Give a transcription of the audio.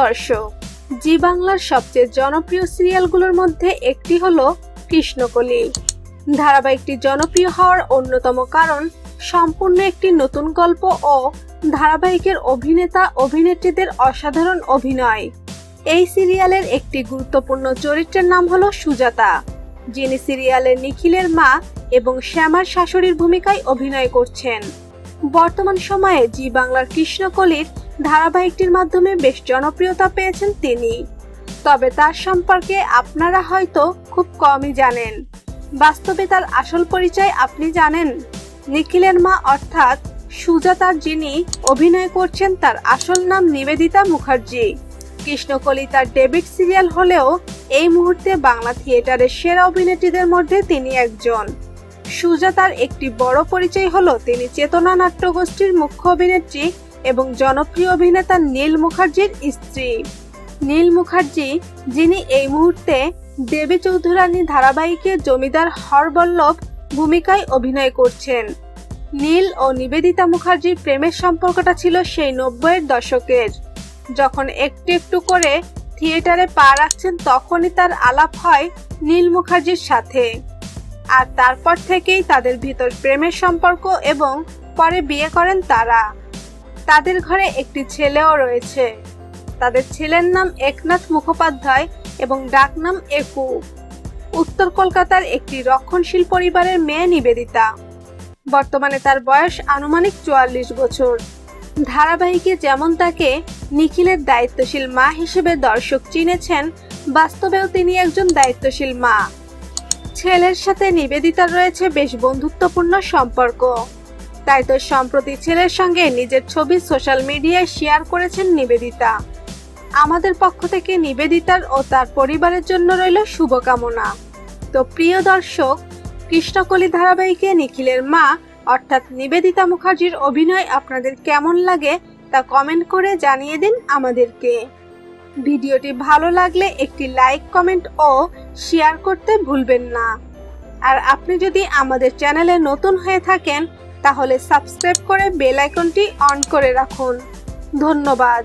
দর্শক, জি বাংলার সবচেয়ে জনপ্রিয় সিরিয়ালগুলোর মধ্যে একটি হলো কৃষ্ণকলি। ধারাবাহিকটি জনপ্রিয় হওয়ার অন্যতম কারণ সম্পূর্ণ একটি নতুন গল্প ও ধারাবাহিকের অভিনেতা, অভিনেত্রীদের অসাধারণ অভিনয়। এই সিরিয়ালের একটি গুরুত্বপূর্ণ চরিত্রের নাম হলো সুজাতা, যিনি সিরিয়ালের নিখিলের মা এবং শ্যামার শাশুড়ির ভূমিকায় অভিনয় করছেন। বর্তমান সময়ে জি বাংলার কৃষ্ণকলির ধারাবাহিকটির মাধ্যমে বেশ জনপ্রিয়তা পেয়েছেন তিনি। তবে তার সম্পর্কে আপনারা হয়তো খুব কমই জানেন। বাস্তবে তার আসল পরিচয় আপনি জানেন? নিখিলের মা অর্থাৎ সুজাতার যিনি অভিনয় করছেন তার আসল নাম নিবেদিতা মুখার্জি। কৃষ্ণকলি তার ডেবিট সিরিয়াল হলেও এই মুহূর্তে বাংলা থিয়েটারের সেরা অভিনেত্রীদের মধ্যে তিনি একজন। সুজাতার একটি বড় পরিচয় হলো তিনি চেতনা নাট্যগোষ্ঠীর মুখ্য অভিনেত্রী এবং জনপ্রিয় অভিনেতা নীল মুখার্জির স্ত্রী। নীল মুখার্জি, যিনি এই মুহূর্তে দেবী চৌধুরানী ধারাবাহিকে জমিদার হরবল্লভ ভূমিকায় অভিনয় করছেন। নীল ও নিবেদিতা মুখার্জির প্রেমের সম্পর্কটা ছিল সেই নব্বইয়ের দশকের। যখন একটু একটু করে থিয়েটারে পা রাখছেন তখনই তার আলাপ হয় নীল মুখার্জির সাথে। আর তারপর থেকেই তাদের ভিতর প্রেমের সম্পর্ক এবং পরে বিয়ে করেন তারা। তাদের ঘরে একটি ছেলেও রয়েছে। তাদের ছেলের নাম একনাথ মুখোপাধ্যায় এবং ডাকনাম একু। উত্তর কলকাতার একটি রক্ষণশীল পরিবারের মেয়ে নিবেদিতা। বর্তমানে তার বয়স আনুমানিক চুয়াল্লিশ বছর। ধারাবাহিকে যেমন তাকে নিখিলের দায়িত্বশীল মা হিসেবে দর্শক চিনেছেন, বাস্তবেও তিনি একজন দায়িত্বশীল মা। ছেলের সাথে নিবেদিতার রয়েছে বেশ বন্ধুত্বপূর্ণ সম্পর্ক। তাই তো সম্প্রতি ছেলের সঙ্গে নিজের ছবি সোশ্যাল মিডিয়ায় শেয়ার করেছেন নিবেদিতা। আমাদের পক্ষ থেকে নিবেদিতার ও তার পরিবারের জন্য রইল শুভকামনা। তো প্রিয় দর্শক, কৃষ্ণকলি ধারাবাহিকে নিখিলের মা, অর্থাৎ নিবেদিতা মুখার্জির অভিনয় আপনাদের কেমন লাগে তা কমেন্ট করে জানিয়ে দিন আমাদেরকে। ভিডিওটি ভালো লাগলে একটি লাইক, কমেন্ট ও শেয়ার করতে ভুলবেন না। আর আপনি যদি আমাদের চ্যানেলে নতুন হয়ে থাকেন তাহলে সাবস্ক্রাইব করে বেল আইকনটি অন করে রাখুন। ধন্যবাদ।